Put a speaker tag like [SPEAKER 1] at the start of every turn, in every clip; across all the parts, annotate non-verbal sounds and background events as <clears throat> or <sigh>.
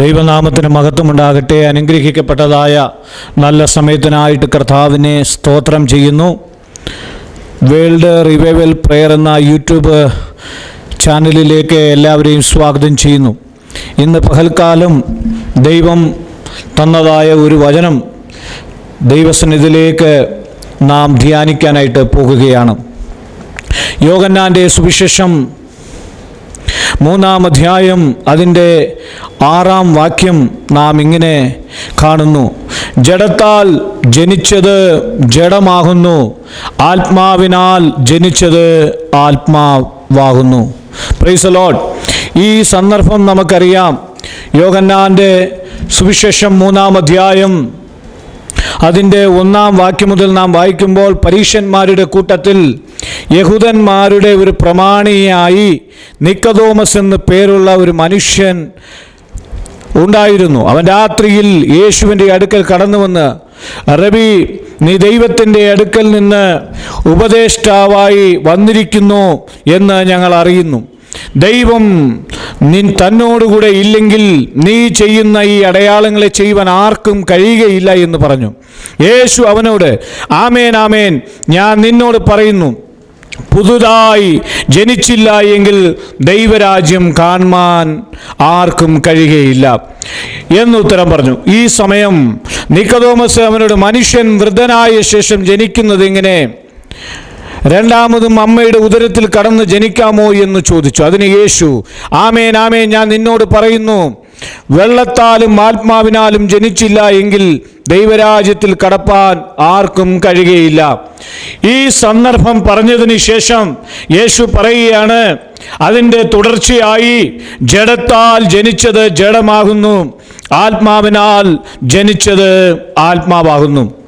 [SPEAKER 1] ദൈവനാമത്തിന് മഹത്വമുണ്ടാകട്ടെ. അനുഗ്രഹിക്കപ്പെട്ടതായ നല്ല സമയത്തിനായിട്ട് കർത്താവിനെ സ്തോത്രം ചെയ്യുന്നു. വേൾഡ് റിവൈവൽ പ്രെയർ എന്ന യൂട്യൂബ് ചാനലിലേക്ക് എല്ലാവരെയും സ്വാഗതം ചെയ്യുന്നു. ഇന്ന് പകൽക്കാലം ദൈവം തന്നതായ ഒരു വചനം ദൈവസന്നിധിയിലേക്ക് നാം ധ്യാനിക്കാനായിട്ട് പോകുകയാണ്. യോഗന്നാന്റെ സുവിശേഷം മൂന്നാം അധ്യായം അതിന്റെ ആറാം വാക്യം നാം ഇങ്ങനെ കാണുന്നു. ജഡത്താൽ ജനിച്ചത് ജഡമാകുന്നു ആത്മാവിനാൽ ജനിച്ചത് ആത്മാവാകുന്നു. പ്രൈസ് ലോഡ് ഈ സന്ദർഭം നമുക്കറിയാം. യോഗന്നാന്റെ സുവിശേഷം മൂന്നാം അധ്യായം അതിന്റെ ഒന്നാം വാക്യം മുതൽ നാം വായിക്കുമ്പോൾ പരീക്ഷന്മാരുടെ കൂട്ടത്തിൽ യഹൂദന്മാരുടെ ഒരു പ്രമാണിയായി നിക്കതോമസ് എന്ന് പേരുള്ള ഒരു മനുഷ്യൻ ഉണ്ടായിരുന്നു. അവൻ രാത്രിയിൽ യേശുവിന്റെ അടുക്കൽ കടന്നു വന്ന് റബി നീ ദൈവത്തിന്റെ അടുക്കൽ നിന്ന് ഉപദേഷ്ടാവായി വന്നിരിക്കുന്നു എന്ന് ഞങ്ങൾ അറിയുന്നു. ദൈവം നിൻ തന്നോടുകൂടെ ഇല്ലെങ്കിൽ നീ ചെയ്യുന്ന ഈ അടയാളങ്ങളെ ചെയ്യുവാൻ ആർക്കും കഴിയുകയില്ല എന്ന് പറഞ്ഞു. യേശു അവനോട് ആമേൻ ആമേൻ. ഞാൻ നിന്നോട് പറയുന്നു പുതുതായി ജനിച്ചില്ല എങ്കിൽ ദൈവരാജ്യം കാണുവാൻ ആർക്കും കഴിയുകയില്ല. എന്ന് ഉത്തരം പറഞ്ഞു. ഈ സമയം നിക്കതോമസ് അവനോട് മനുഷ്യൻ വൃദ്ധനായ ശേഷം ജനിക്കുന്നത് എങ്ങനെ? രണ്ടാമതും അമ്മയുടെ ഉദരത്തിൽ കടന്ന് ജനിക്കാമോ എന്ന് ചോദിച്ചു. അതിന് യേശു ആമേൻ ആമേൻ ഞാൻ നിന്നോട് പറയുന്നു വെള്ളത്താലും ആത്മാവിനാലും ജനിച്ചില്ല എങ്കിൽ ദൈവരാജ്യത്തിൽ കടപ്പാൻ ആർക്കും കഴിയുകയില്ല. ഈ സന്ദർഭം പറഞ്ഞതിന് ശേഷം യേശു പറയുകയാണ് അതിന്റെ തുടർച്ചയായി ജഡത്താൽ ജനിച്ചത് ജഡമാകുന്നു. ആത്മാവിനാൽ ജനിച്ചത് ആത്മാവാകുന്നു.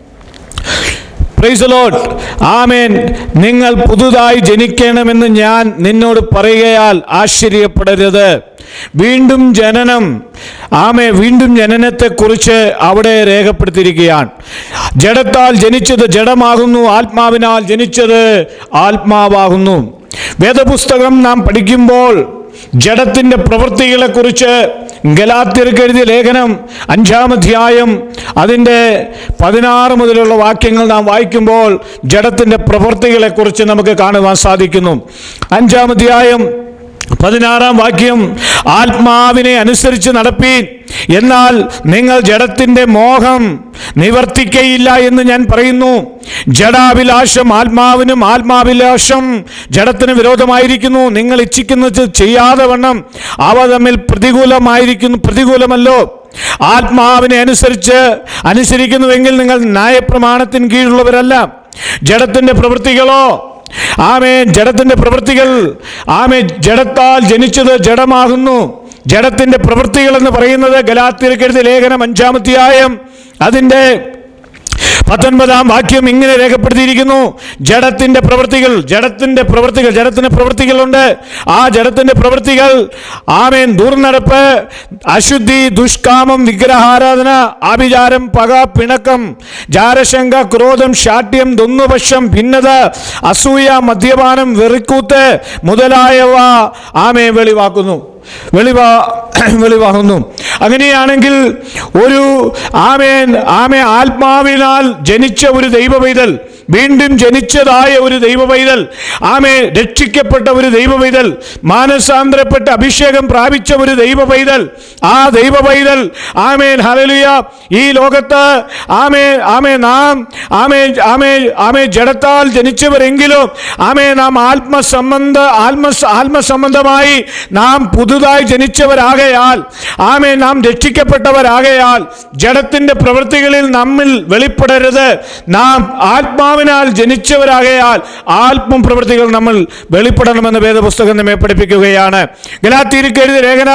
[SPEAKER 1] പ്രൈസ് ലോഡ് ആമേൻ നിങ്ങൾ പുതുതായി ജനിക്കണമെന്ന് ഞാൻ നിന്നോട് പറയുകയാൽ ആശ്ചര്യപ്പെടരുത്. വീണ്ടും ജനനം. ആമേ വീണ്ടും ജനനത്തെക്കുറിച്ച് അവിടെ രേഖപ്പെടുത്തിയിരിക്കുകയാണ്. ജഡത്താൽ ജനിച്ചത് ജഡമാകുന്നു ആത്മാവിനാൽ ജനിച്ചത് ആത്മാവാകുന്നു. വേദപുസ്തകം നാം പഠിക്കുമ്പോൾ ജഡത്തിന്റെ പ്രവൃത്തികളെക്കുറിച്ച് ഗലാത്യർക്ക് എഴുതിയ ലേഖനം അഞ്ചാം അധ്യായം അതിന്റെ പതിനാറ് മുതലുള്ള വാക്യങ്ങൾ നാം വായിക്കുമ്പോൾ ജഡത്തിന്റെ പ്രവൃത്തികളെക്കുറിച്ച് നമുക്ക് കാണുവാൻ സാധിക്കുന്നു. അഞ്ചാം അധ്യായം പതിനാറാം വാക്യം ആത്മാവിനെ അനുസരിച്ച് നടപ്പീൻ എന്നാൽ നിങ്ങൾ ജഡത്തിന്റെ മോഹം നിവർത്തിക്കയില്ല എന്ന് ഞാൻ പറയുന്നു. ജഡാഭിലാഷം ആത്മാവിനും ആത്മാഭിലാഷം ജഡത്തിന് വിരോധമായിരിക്കുന്നു. നിങ്ങൾ ഇച്ഛിക്കുന്നത് ചെയ്യാതെ വണ്ണം അവ തമ്മിൽ പ്രതികൂലമായിരിക്കുന്നു പ്രതികൂലമല്ലോ. ആത്മാവിനെ അനുസരിച്ച് അനുസരിക്കുന്നുവെങ്കിൽ നിങ്ങൾ ന്യായപ്രമാണത്തിന് കീഴുള്ളവരല്ല ജഡത്തിന്റെ പ്രവൃത്തികളോ ആമേ ജഡത്തിന്റെ പ്രവൃത്തികൾ ആമേ ജഡത്താൽ ജനിച്ചത് ജഡമാകുന്നു. ജഡത്തിന്റെ പ്രവൃത്തികൾ എന്ന് പറയുന്നത് ഗലാത്തിരക്കെഴുതിയ ലേഖനം അഞ്ചാമധ്യായം. അതിന്റെ പത്തൊൻപതാം വാക്യം ഇങ്ങനെ രേഖപ്പെടുത്തിയിരിക്കുന്നു. ജഡത്തിന്റെ പ്രവൃത്തികൾ ജഡത്തിന്റെ പ്രവൃത്തികൾ ജഡത്തിന് പ്രവൃത്തികളുണ്ട്. ആ ജഡത്തിന്റെ പ്രവൃത്തികൾ ആമേൻ ദുർനടപ്പ് അശുദ്ധി ദുഷ്കാമം വിഗ്രഹാരാധന ആഭിചാരം പക പിണക്കം ജാരശങ്ക ക്രോധം ശാഠ്യം ദൊന്നുപക്ഷം ഭിന്നത അസൂയ മദ്യപാനം വെറിക്കൂത്ത് മുതലായവ ആമേ വെളിവാക്കുന്നു. വെളിവാ <clears throat> വെളിവാകുന്നു. അങ്ങനെയാണെങ്കിൽ ഒരു ആമേൻ ആമേ ആത്മാവിനാൽ ജനിച്ച ഒരു ദൈവ പൈതൽ വീണ്ടും ജനിച്ചതായ ഒരു ദൈവ പൈതൽ ആമേ രക്ഷിക്കപ്പെട്ട ഒരു ദൈവ പൈതൽ മാനസാന്തരപ്പെട്ട അഭിഷേകം പ്രാപിച്ച ഒരു ദൈവ പൈതൽ ആ ദൈവ പൈതൽ ആമേൻ ഹലലിയ ഈ ലോകത്ത് ആമേ ആമേ നാം ആമേ ആമേ ആമേ ജഡത്താൽ ജനിച്ചവരെങ്കിലും ആമേ നാം ആത്മസംബന്ധ ആത്മ ആത്മസംബന്ധമായി നാം പുതുതായി ജനിച്ചവരാകയാൽ ആമേ നാം രക്ഷിക്കപ്പെട്ടവരാകയാൽ ജഡത്തിന്റെ പ്രവൃത്തികളിൽ നമ്മിൽ വെളിപ്പെടരുത്. നാം ആത്മാവിനാൽ ജനിച്ചവരാകയാൽ ആത്മപ്രവൃത്തികൾ നമ്മൾ വെളിപ്പെടണമെന്ന് വേദപുസ്തകം നമ്മെ പഠിപ്പിക്കുകയാണ്. ഗലാത്തിരിക്കരുത് രേഖന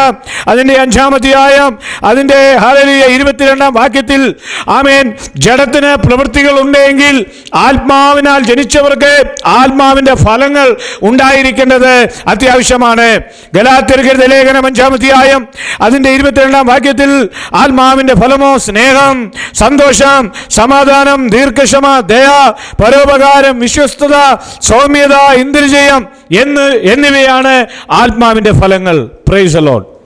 [SPEAKER 1] അതിന്റെ അഞ്ചാമധ്യായം അതിന്റെ ഹാലലിയ ഇരുപത്തിരണ്ടാം വാക്യത്തിൽ ആമേൻ ജഡത്തിന് പ്രവൃത്തികൾ ഉണ്ടെങ്കിൽ ആത്മാവിനാൽ ജനിച്ചവർക്ക് ആത്മാവിന്റെ ഫലങ്ങൾ ഉണ്ടായിരിക്കേണ്ടത് അത്യാവശ്യമാണ്. ഗലാത്തിരിക്കരുത് ലേഖനം അഞ്ചാമധ്യായം അതിന്റെ ഇരുപത്തിരണ്ടാം വാക്യത്തിൽ ആത്മാവിന്റെ ഫലമോ സ്നേഹം സന്തോഷം സമാധാനം ദീർഘക്ഷമ ദയ പരോപകാരം വിശ്വസ്തത സൗമ്യത ഇന്ദ്രിജയം എന്ന് എന്നിവയാണ് ആത്മാവിന്റെ ഫലങ്ങൾ. Price allot